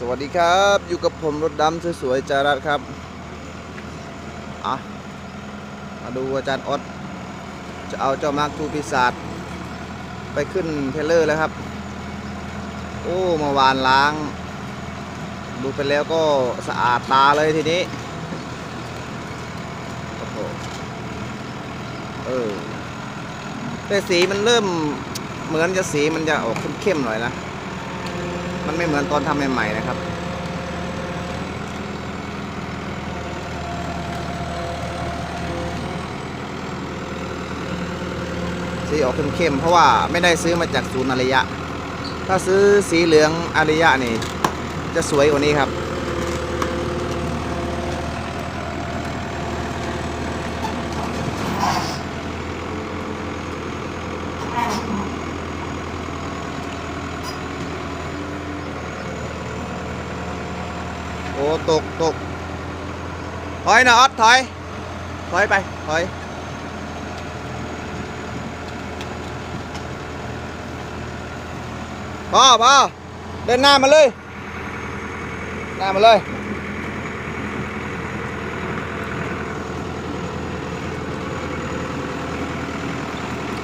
สวัสดีครับ อยู่กับผมรถดำสวยๆจารัสครับอะมาดูอาจารย์ออสจะเอาเจ้ามาร์คทูปีศาจไปขึ้นเทเลอร์แล้วครับ โอ้มื่อวานล้าง ดูไปแล้วก็สะอาดตาเลยทีนี้โอ้โหเออแต่สีมันเริ่มเหมือนจะสีมันจะออกเข้มๆหน่อยนะ มันไม่เหมือนตอนทำใหม่ๆนะครับสีออกเข้มๆเพราะว่าไม่ได้ซื้อมาจากศูนย์อารยะ ถ้าซื้อสีเหลืองอารยะนี่ จะสวยกว่านี้ครับ โอ้ตกตกถอยนะออสถอย ถอยไป ถอย พอพอเดินหน้ามาเลย หน้ามาเลย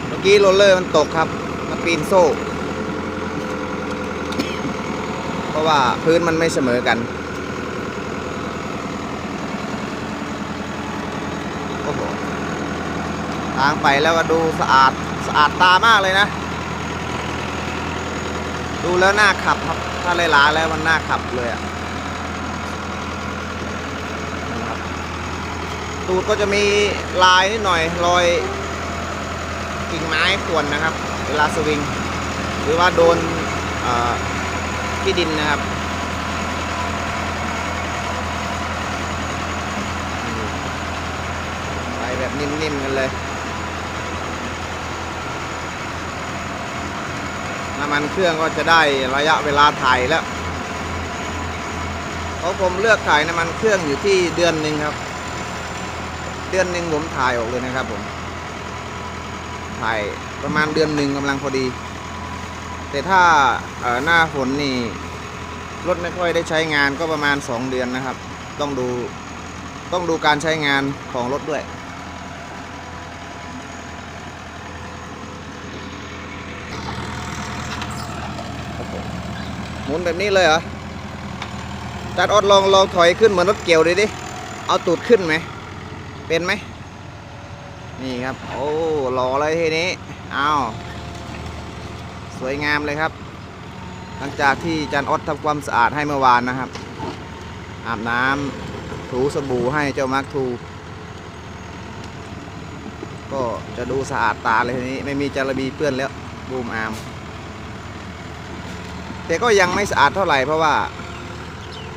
เมื่อกี้โรลเลอร์มันตกครับ มันปีนโซ่ เพราะว่าพื้นมันไม่เสมอกัน โอ้โห ทางไปแล้วก็ดูสะอาดสะอาดตามากเลยนะ ดูแล้วน่าขับครับ ถ้าเลยล้าแล้วมันน่าขับเลยอะนะครับตูดก็จะมีลายนิดหน่อยรอยกิ่งไม้ข่วนนะครับ เวลาสวิง หรือว่าโดนที่ดินนะครับไปแบบนิ่มๆกันเลย น้ำ มันเครื่องก็จะได้ระยะเวลาถ่ายแล้วเพราะผมเลือกถ่ายน้ำมันเครื่องอยู่ที่เดือนหนึ่งครับ เดือนหนึ่งผมถ่ายออกเลยนะครับผม ถ่ายประมาณเดือนหนึ่งกำลังพอดี แต่ถ้าหน้าฝนนี่รถไม่ค่อยได้ใช้งานก็ประมาณ 2 เดือนนะครับ ต้องดูต้องดูการใช้งานของรถด้วย หมุนแบบนี้เลยเหรอจัดออดลองลองถอยขึ้นเหมือนรถเกี่ยวดิดิ เอาตูดขึ้นไหม เป็นไหม นี่ครับ โอ้หล่อเลยทีนี้ เอาสวยงามเลยครับ หลังจากที่จันออดทำความสะอาดให้เมื่อวานนะครับ อาบน้ำถูสบู่ให้เจ้ามาร์คทู ก็จะดูสะอาดตาเลยทีนี้ ไม่มีจาระบีเปื้อนแล้ว บูมอาร์ม แต่ก็ยังไม่สะอาดเท่าไหร่เพราะว่า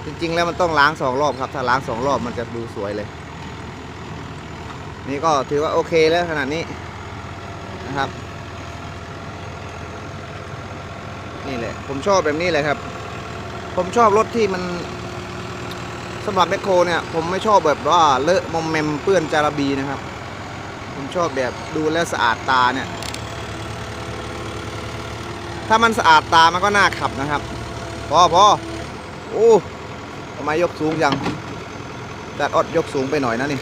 จริง ๆ แล้วมันต้องล้างสองรอบครับ ถ้าล้างสองรอบมันจะดูสวยเลย นี่ก็ถือว่าโอเคแล้วขนาดนี้นะครับนี่แหละผมชอบแบบนี้เลยครับ ผมชอบรถที่มันสำหรับแมคโครเนี่ย ผมไม่ชอบแบบว่าเลอะมอมแมมเปื้อนจาระบีนะครับ ผมชอบแบบดูแล้วสะอาดตาเนี่ย ถ้ามันสะอาดตามันก็น่าขับนะครับ พอพอโอ้ทำไมยกสูงยังจัดอดยกสูงไปหน่อยนะนี่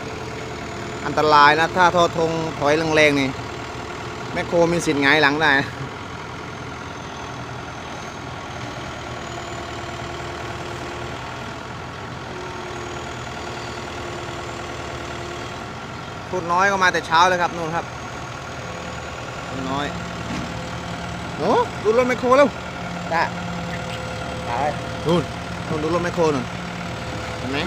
อันตรายนะ ถ้าทอทงถอยแรงๆนี่ แมคโครมีสิทธิ์หงหลังได้นะพูดน้อยก็มาแต่เช้าเลยครับนู่นครับพูดน้อย โอ้ดูรถแมคโครแล้วจ้าไปนู่นนู่นดูรถแมคโครนู่นเห็นไหม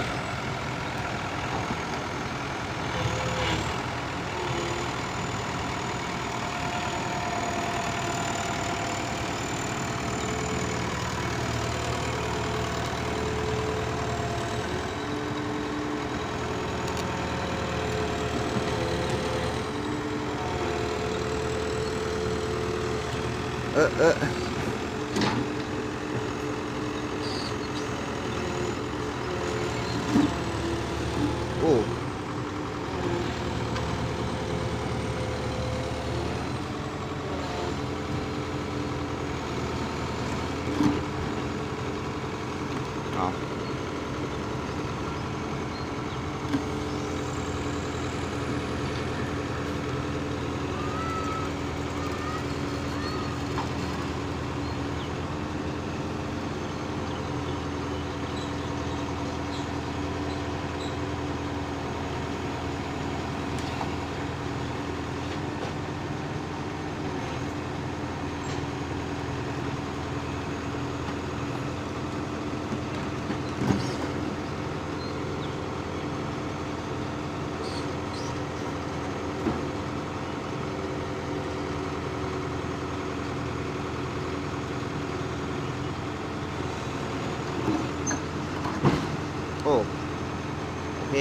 เอ เค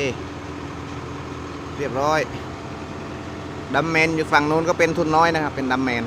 เรียบร้อยดัมแมนอยู่ฝั่งนู้นก็เป็นทุนน้อยนะครับ เป็นดัมแมน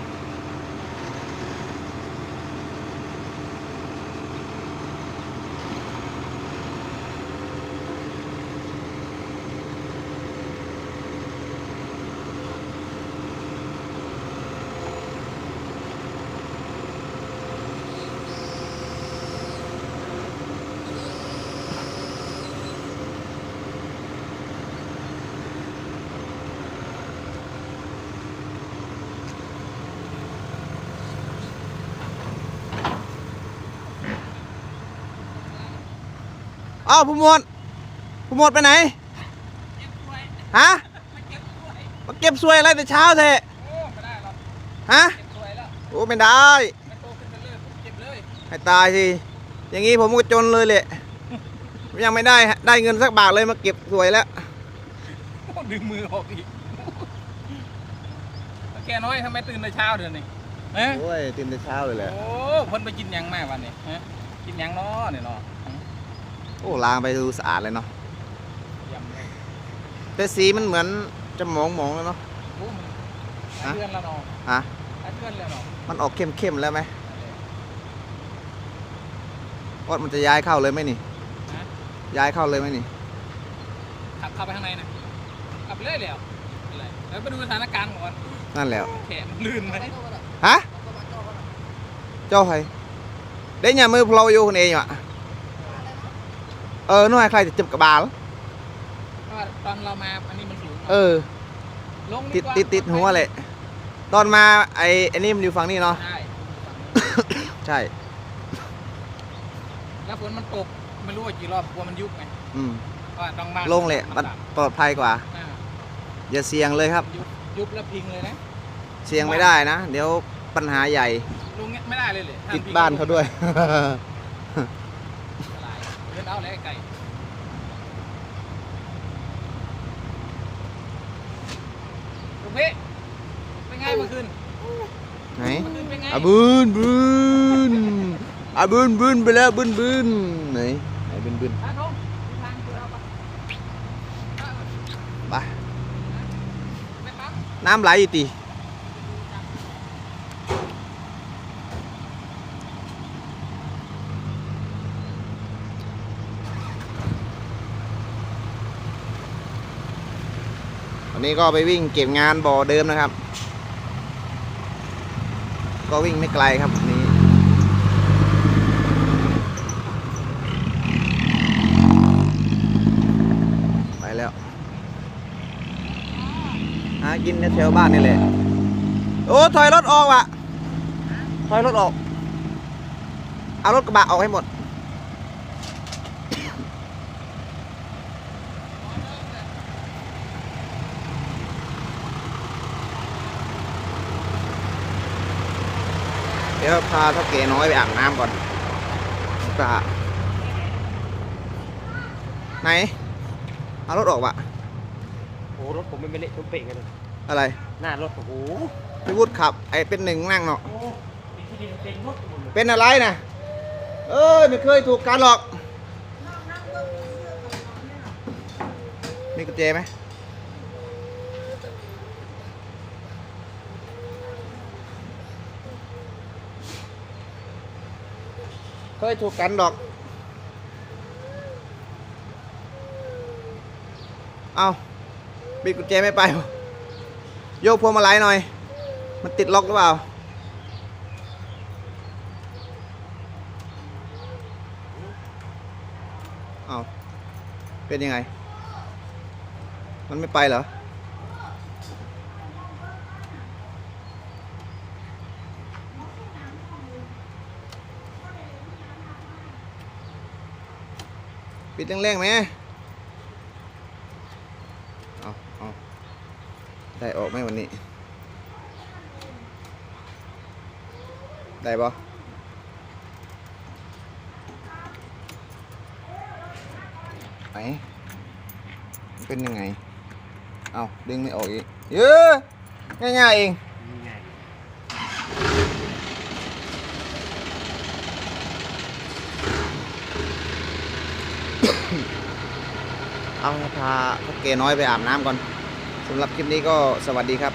อ้าวผู้หมวดผู้หมวดไปไหนฮะมาเก็บสวยอะไรแต่เช้าเถอะโอ้ไม่ได้หรอกฮะเก็บสวยแล้วโอ้ไม่ได้ไม่โตขึ้นไปเลยผมเก็บเลยให้ตายสิอย่างนี้ผมก็จนเลยแหละยังไม่ได้ได้เงินสักบาทเลยมาเก็บสวยแล้วโอ้ดึงมือออกอีกแกน้อยทำไมตื่นแต่เช้าเดือนนี้เอ๊ะโอ้ยตื่นแต่เช้าเลยแหละโอ้เพิ่นไปกินหยังมาวันนี้ฮะกินหยังเนาะเนี่ยเนาะ โอ้ล้างไปดูสะอาดเลยเนาะเยี่ยมเลยแต่สีมันเหมือนจะหมองหมองๆแล้วเนาะโอ้มันหลาฮะยเดือนแล้วเนาะฮะหลายเดือนแล้วเนาะมันออกเข้มๆแล้วไหมว่ามันจะย้ายเข้าเลยไหมนี่ฮะย้ายเข้าเลยไหมนี่ขับเข้าไปข้างในนะขับไปเรื่อยแล้วเป็นไรแล้วไปดูสถานการณ์ก่อนนั่นแหล้วแขนลื่นไหมฮะเจ้าใครได้ nhà มือพลอยอยู่คนเองอะ เออนู่นใครจะจับกระบาลเพราะว่าตอนเรามาอันนี้มันสูงเออ ลงติดกว่าติดติดหัวเลยตอนมาไอ้ไอ้นี่มันอยู่ฝั่งนี้เนาะ ใช่ ใช่ แล้วฝนมันตกไม่รู้ว่ากี่รอบกลัวมันยุบไงอืมเพราะว่าต้องบ้านโลงเลยมันปลอดภัยกว่า อ่าอย่าเสี่ยงเลยครับ ยุบยุบแล้วพิงเลยนะเสี่ยงไม่ได้นะ เดี๋ยวปัญหาใหญ่ลงเงี้ยไม่ได้เลยเลยติดบ้านเขาด้วย เดินเอาแล้วไก่ลูกพี่เป็นไงเมื่อคืนไหนเมื่อคืนเป็นไงอาบืนบืนอาบืนบืนไปแล้วบืนบืนไหนไหนบืนบืนทางตรงทางคือเราปะไป ไม่ปั๊มน้ำไหลอยู่ตี วันนี้ก็ไปวิ่งเก็บงานบ่อเดิมนะครับ ก็วิ่งไม่ไกลครับวันนี้ไปแล้วหากินแถวบ้านนี่แหละโอ้ถอยรถออกว่ะถอยรถออก เอารถกระบะออกให้หมด เดี๋ยวพาเท่าเก๋น้อยไปอาบน้ำก่อนกะไหน เอารถออกว่ะโอ้รถผมไม่เละตุ้มเป่งกันเลยอะไร หน้ารถโอ้โหพี่วุฒิขับ ไอ้เป็นหนึ่งนั่งเนาะโอ้ติดที่ดินเต็มรถหมดเลยเป็นอะไรนะเอ้ยไม่เคยถูกกันหรอกมีกุญแจไหม เคยถูกกันดอก เอาปิดกุญแจไม่ไป โยกพวงมาลัยหน่อย มันติดล็อกหรือเปล่า เอาเป็นยังไง มันไม่ไปเหรอ ปิดแรงๆไหมเอาเอาได้ออกไหมวันนี้ ได้ปะไหนเป็นยังไง เอาดึงไม่ออกอีก เยอะง่ายๆเอง เอาพาพวกเกน้อยไปอาบน้ำก่อนสำหรับคลิปนี้ก็สวัสดีครับ